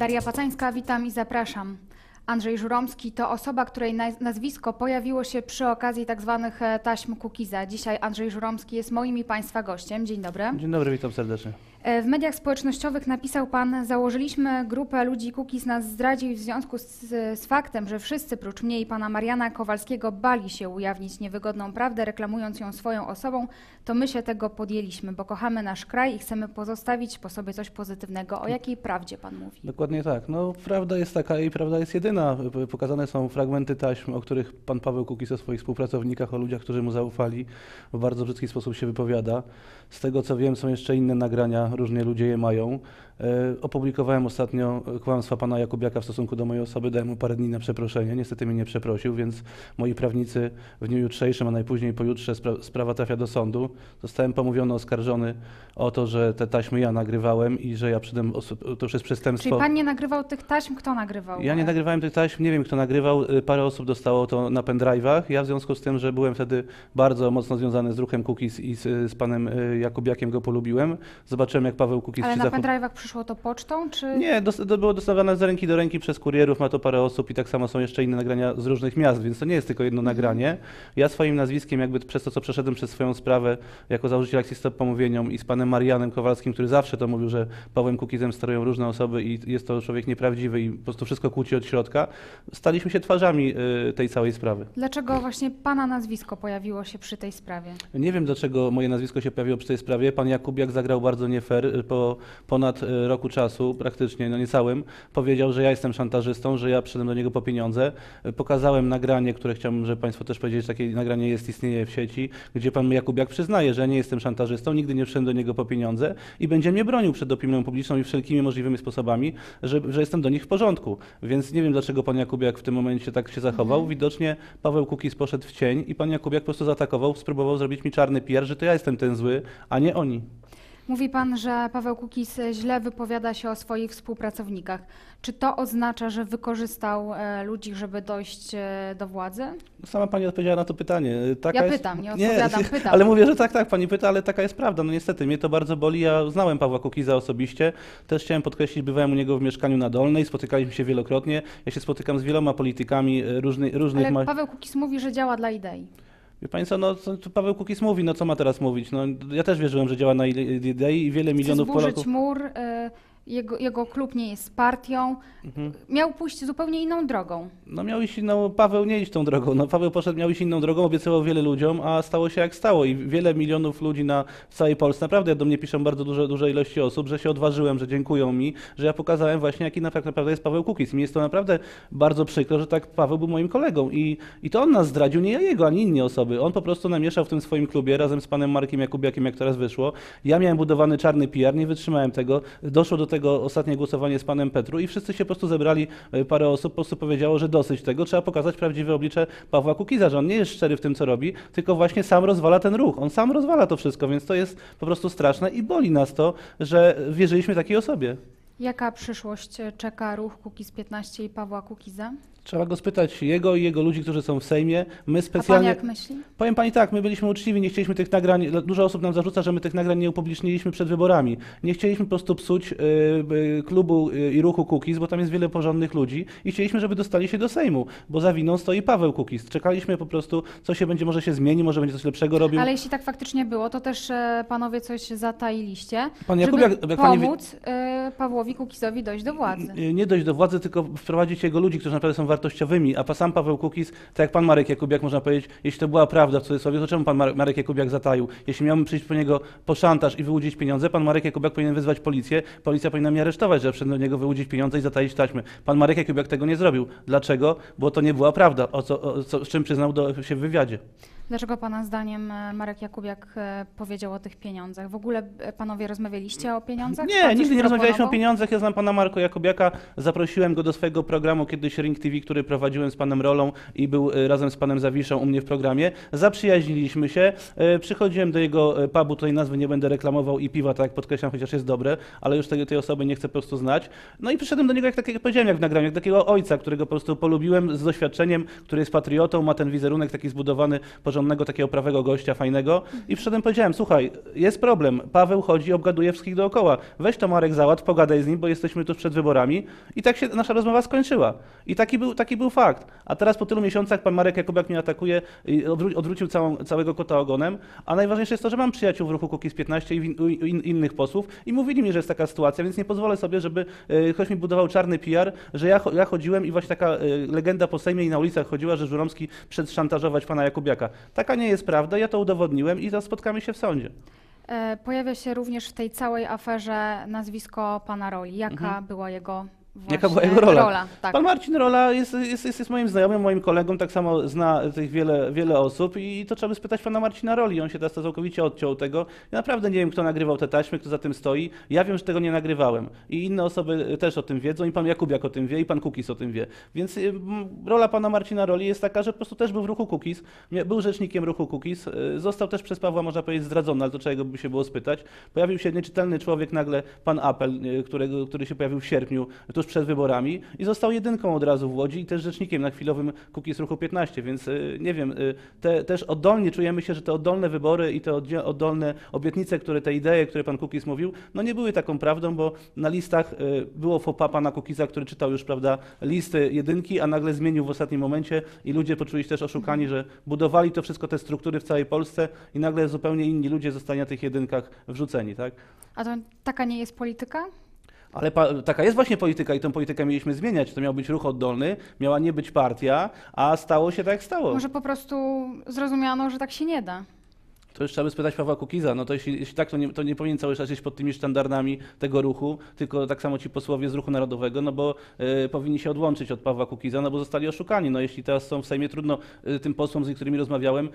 Daria Pacańska, witam i zapraszam. Andrzej Żuromski to osoba, której naz- nazwisko pojawiło się przy okazji tak zwanych e, taśm Kukiza. Dzisiaj Andrzej Żuromski jest moim i Państwa gościem. Dzień dobry. Dzień dobry, witam serdecznie. E, W mediach społecznościowych napisał Pan, założyliśmy grupę ludzi Kukiz nas zdradził w związku z, z faktem, że wszyscy prócz mnie i Pana Mariana Kowalskiego bali się ujawnić niewygodną prawdę, reklamując ją swoją osobą, to my się tego podjęliśmy, bo kochamy nasz kraj i chcemy pozostawić po sobie coś pozytywnego. O jakiej prawdzie Pan mówi? Dokładnie tak. No, prawda jest taka i prawda jest jedyna. P- Pokazane są fragmenty taśm, o których pan Paweł Kukiz o swoich współpracownikach, o ludziach, którzy mu zaufali, w bardzo brzydki sposób się wypowiada. Z tego co wiem, są jeszcze inne nagrania, różnie ludzie je mają. E, opublikowałem ostatnio kłamstwa pana Jakubiaka w stosunku do mojej osoby, dałem mu parę dni na przeproszenie. Niestety mnie nie przeprosił, więc moi prawnicy w dniu jutrzejszym, a najpóźniej pojutrze spra- sprawa trafia do sądu. Zostałem pomówiony, oskarżony o to, że te taśmy ja nagrywałem i że ja przydem to już jest przestępstwo. Czyli Pan nie nagrywał tych taśm, kto nagrywał? Ja nie E, nagrywałem tych taśm, nie wiem kto nagrywał, y, parę osób dostało to na pendrive'ach. Ja w związku z tym, że byłem wtedy bardzo mocno związany z ruchem Cookies i z, z panem y, Jakubiakiem go polubiłem, zobaczyłem jak Paweł Cookies Ale na pendrive'ach przyszło to pocztą, czy... Nie, dos- to było dostawane z ręki do ręki przez kurierów, ma to parę osób i tak samo są jeszcze inne nagrania z różnych miast, więc to nie jest tylko jedno nagranie. Ja swoim nazwiskiem, jakby przez to, co przeszedłem przez swoją sprawę jako założyciel akcji Stop Pomówieniom i z panem Marianem Kowalskim, który zawsze to mówił, że Pawłem Kukizem sterują różne osoby i jest to człowiek nieprawdziwy i po prostu wszystko kłóci od środka, staliśmy się twarzami y, tej całej sprawy. Dlaczego właśnie Pana nazwisko pojawiło się przy tej sprawie? Nie wiem, dlaczego moje nazwisko się pojawiło przy tej sprawie. Pan Jakubiak zagrał bardzo nie fair. y, Po ponad y, roku czasu, praktycznie, no niecałym, powiedział, że ja jestem szantażystą, że ja przyszedłem do niego po pieniądze. Pokazałem nagranie, które chciałbym, żeby Państwo też powiedzieli, że takie nagranie jest, istnieje w sieci, gdzie Pan Jakubiak przyznaje, że ja nie jestem szantażystą, nigdy nie przyszedłem do niego po pieniądze i będzie mnie bronił przed opinią publiczną i wszelkimi możliwymi sposobami, że, że jestem do nich w porządku. Więc nie wiem, dlaczego Pan Jakubiak w tym momencie tak się zachował. Widocznie Paweł Kukiz poszedł w cień i Pan Jakubiak po prostu zaatakował, spróbował zrobić mi czarny PR, że to ja jestem ten zły, a nie oni. Mówi Pan, że Paweł Kukiz źle wypowiada się o swoich współpracownikach. Czy to oznacza, że wykorzystał e, ludzi, żeby dojść e, do władzy? Sama pani odpowiedziała na to pytanie. Taka Ja jest... pytam, nie odpowiadam, pytam. Ale mówię, że tak, tak, pani pyta, ale taka jest prawda. No niestety, mnie to bardzo boli. Ja znałem Pawła Kukiza osobiście. Też chciałem podkreślić, bywałem u niego w mieszkaniu na Dolnej, spotykaliśmy się wielokrotnie. Ja się spotykam z wieloma politykami e, różnych, Ale. Paweł Kukiz mówi, że działa dla idei. Wie co, no Paweł Kukiz mówi, no co ma teraz mówić? No, ja też wierzyłem, że działa na ide- idei i wiele Chce milionów zburzyć Polaków... mur, e, jego, jego klub nie jest partią. Mhm. Miał pójść zupełnie inną drogą. No miał iść, no Paweł nie iść tą drogą. No Paweł poszedł, miał iść inną drogą, obiecywał wiele ludziom, a stało się jak stało i wiele milionów ludzi na w całej Polsce. Naprawdę do mnie piszą bardzo duże, duże ilości osób, że się odważyłem, że dziękują mi, że ja pokazałem właśnie, jaki na- tak naprawdę jest Paweł Kukiz. Mi jest to naprawdę bardzo przykro, że tak Paweł był moim kolegą i, i to on nas zdradził, nie ja jego, ani inne osoby. On po prostu namieszał w tym swoim klubie razem z panem Markiem Jakubiakiem, jak teraz wyszło. Ja miałem budowany czarny PR, nie wytrzymałem tego. Doszło do tego ostatnie głosowanie z panem Petru i wszyscy się po prostu zebrali, e, parę osób po prostu powiedziało, że dosyć tego, trzeba pokazać prawdziwe oblicze Pawła Kukiza, że on nie jest szczery w tym, co robi, tylko właśnie sam rozwala ten ruch. On sam rozwala to wszystko, więc to jest po prostu straszne i boli nas to, że wierzyliśmy takiej osobie. Jaka przyszłość czeka ruch Kukiz 15 i Pawła Kukiza? Trzeba go spytać, jego i jego ludzi, którzy są w Sejmie. My A pan specjalnie... jak myśli? Powiem pani tak, my byliśmy uczciwi, nie chcieliśmy tych nagrań, dużo osób nam zarzuca, że my tych nagrań nie upubliczniliśmy przed wyborami. Nie chcieliśmy po prostu psuć y, y, klubu y, i ruchu Kukiz, bo tam jest wiele porządnych ludzi i chcieliśmy, żeby dostali się do Sejmu, bo za winą stoi Paweł Kukiz. Czekaliśmy po prostu, co się będzie, może się zmieni, może będzie coś lepszego robił. Ale jeśli tak faktycznie było, to też e, panowie coś zatailiście, Pan Jakub, żeby jak- jak pani pomóc e, Pawłowi Kukizowi dojść do władzy. Nie dojść do władzy, tylko wprowadzić jego ludzi, którzy naprawdę są wartościowymi, a sam Paweł Kukiz, tak jak pan Marek Jakubiak, można powiedzieć, jeśli to była prawda w cudzysłowie, to czemu pan Mar- Marek Jakubiak zataił? Jeśli miałbym przyjść po niego po szantaż i wyłudzić pieniądze, pan Marek Jakubiak powinien wyzwać policję, policja powinna mnie aresztować, że przyszedłem do niego wyłudzić pieniądze i zataić taśmy. Pan Marek Jakubiak tego nie zrobił. Dlaczego? Bo to nie była prawda, o co, o co, z czym przyznał do, się w wywiadzie. Dlaczego pana zdaniem e, Marek Jakubiak e, powiedział o tych pieniądzach? W ogóle e, panowie rozmawialiście o pieniądzach? Nie, nigdy nie rozmawialiśmy o pieniądzach. Ja znam pana Marko Jakubiaka, zaprosiłem go do swojego programu kiedyś Ring TV, który prowadziłem z panem Rolą i był e, razem z panem Zawiszą u mnie w programie. Zaprzyjaźniliśmy się. E, Przychodziłem do jego e, pubu, tutaj nazwy nie będę reklamował i piwa, tak podkreślam, chociaż jest dobre, ale już tej, tej osoby nie chcę po prostu znać. No i przyszedłem do niego, jak tak jak powiedziałem, jak w nagraniu, jak takiego ojca, którego po prostu polubiłem z doświadczeniem, który jest patriotą, ma ten wizerunek taki zbudowany, porządnego, takiego prawego gościa, fajnego. I przyszedłem, powiedziałem, słuchaj, jest problem, Paweł chodzi, obgaduje wszystkich dookoła. Weź to Marek załatw, pogadaj z nim, bo jesteśmy tuż przed wyborami. I tak się nasza rozmowa skończyła. I taki był, taki był fakt. A teraz po tylu miesiącach pan Marek Jakubiak mnie atakuje i odwró- odwrócił całą, całego kota ogonem. A najważniejsze jest to, że mam przyjaciół w ruchu Kukiz 15 i win- i in, innych posłów i mówili mi, że jest taka sytuacja, więc nie pozwolę sobie, żeby e, ktoś mi budował czarny PR, że ja, cho- ja chodziłem i właśnie taka e, legenda po Sejmie i na ulicach chodziła, że Żuromski przed szantażować pana Jakubiaka. Taka nie jest prawda, ja to udowodniłem i to spotkamy się w sądzie. E, Pojawia się również w tej całej aferze nazwisko pana Roli. Jaka Mhm. była jego właśnie Jaka była jego rola? rola tak. Pan Marcin Rola jest, jest, jest, jest moim znajomym, moim kolegą, tak samo zna tych wiele, wiele osób i to trzeba by spytać pana Marcina Roli. On się teraz całkowicie odciął tego. Ja naprawdę nie wiem, kto nagrywał te taśmy, kto za tym stoi. Ja wiem, że tego nie nagrywałem. I inne osoby też o tym wiedzą i pan Jakubiak o tym wie i pan Kukis o tym wie. Więc y, rola pana Marcina Roli jest taka, że po prostu też był w ruchu Kukis, był rzecznikiem ruchu Kukis, y, został też przez Pawła, można powiedzieć, zdradzony, ale to czego by się było spytać. Pojawił się nieczytelny człowiek nagle, pan Apel, y, którego, który się pojawił w sierpniu, tuż przed wyborami i został jedynką od razu w Łodzi i też rzecznikiem na chwilowym Kukiz Ruchu 15, więc y, nie wiem, y, te, też oddolnie czujemy się, że te oddolne wybory i te oddolne obietnice, które te idee, które pan Kukiz mówił, no nie były taką prawdą, bo na listach y, było fopa pana Kukiza, który czytał już, prawda, listy jedynki, a nagle zmienił w ostatnim momencie i ludzie poczuli się też oszukani, że budowali to wszystko, te struktury w całej Polsce i nagle zupełnie inni ludzie zostali na tych jedynkach wrzuceni, tak? A to taka nie jest polityka? Ale taka jest właśnie polityka i tę politykę mieliśmy zmieniać. To miał być ruch oddolny, miała nie być partia, a stało się tak, jak stało. Może po prostu zrozumiano, że tak się nie da. To już trzeba by spytać Pawła Kukiza. No to jeśli, jeśli tak, to nie, to nie powinien cały czas iść pod tymi sztandarami tego ruchu, tylko tak samo ci posłowie z ruchu narodowego, no bo e, powinni się odłączyć od Pawła Kukiza, no bo zostali oszukani. No jeśli teraz są w Sejmie, trudno e, tym posłom, z którymi rozmawiałem,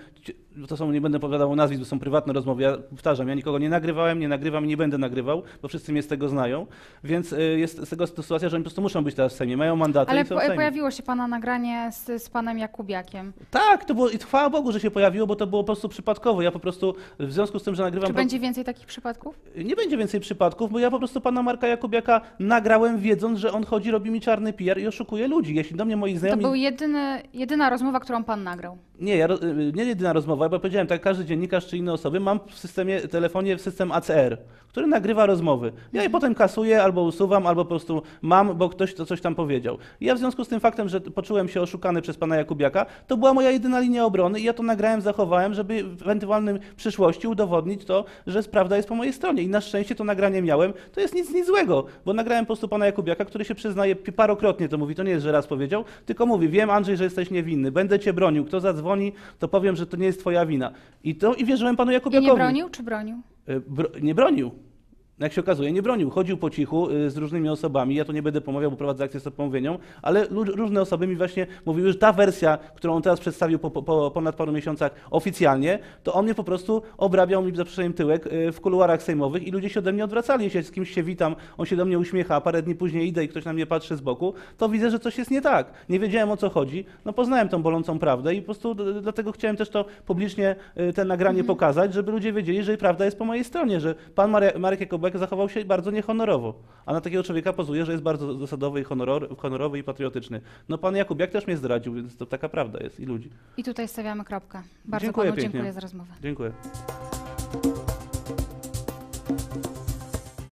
to są, nie będę opowiadał nazwisk, bo są prywatne rozmowy, ja powtarzam, ja nikogo nie nagrywałem, nie nagrywam i nie będę nagrywał, bo wszyscy mnie z tego znają, więc e, jest z tego sytuacja, że oni po prostu muszą być teraz w Sejmie, mają mandaty Ale i są po, w Sejmie. pojawiło się pana nagranie z, z panem Jakubiakiem. Tak, to było i chwała Bogu, że się pojawiło, bo to było po prostu przypadkowo. Ja po prostu w związku z tym, że nagrywam. Czy będzie więcej takich przypadków? Nie będzie więcej przypadków, bo ja po prostu pana Marka Jakubiaka nagrałem, wiedząc, że on chodzi, robi mi czarny PR i oszukuje ludzi. Jeśli do mnie moi To znajomi. był jedyny, jedyna rozmowa, którą pan nagrał. Nie, ja, ro- y, nie jedyna rozmowa, bo powiedziałem, tak każdy dziennikarz czy inne osoby, mam w systemie, telefonie system ACR, który nagrywa rozmowy. Ja je potem kasuję, albo usuwam, albo po prostu mam, bo ktoś to coś tam powiedział. I ja w związku z tym faktem, że poczułem się oszukany przez pana Jakubiaka, to była moja jedyna linia obrony i ja to nagrałem, zachowałem, żeby w ewentualnej przyszłości udowodnić to, że prawda jest po mojej stronie. I na szczęście to nagranie miałem, to jest nic, nic złego, bo nagrałem po prostu pana Jakubiaka, który się przyznaje parokrotnie, to mówi, to nie jest, że raz powiedział, tylko mówi, wiem Andrzej, że jesteś niewinny, będę cię bronił, kto zadzwoni, to powiem, że to nie jest twoja wina. I to i wierzyłem panu I Jakubiakowi. nie bronił, czy bronił? Y, Bro, nie bronił. Jak się okazuje, nie bronił. Chodził po cichu y, z różnymi osobami. Ja tu nie będę pomawiał, bo prowadzę akcję z pomówienią, ale różne osoby mi właśnie mówiły, że ta wersja, którą on teraz przedstawił po, po, po ponad paru miesiącach oficjalnie, to on mnie po prostu obrabiał mi za przeproszeniem tyłek y, w kuluarach sejmowych i ludzie się ode mnie odwracali. Jeśli z kimś się witam, on się do mnie uśmiecha, a parę dni później idę i ktoś na mnie patrzy z boku, to widzę, że coś jest nie tak. Nie wiedziałem o co chodzi. No poznałem tą bolącą prawdę i po prostu dlatego chciałem też to publicznie y, te nagranie pokazać, żeby ludzie wiedzieli, że prawda jest po mojej stronie, że pan Marek, Marek Zachował się bardzo niehonorowo, a na takiego człowieka pozuje, że jest bardzo zasadowy i honor, honorowy i patriotyczny. No pan Jakubiak też mnie zdradził, więc to taka prawda jest i ludzi. I tutaj stawiamy kropkę. Bardzo Dziękuję panu pięknie. dziękuję za rozmowę. Dziękuję.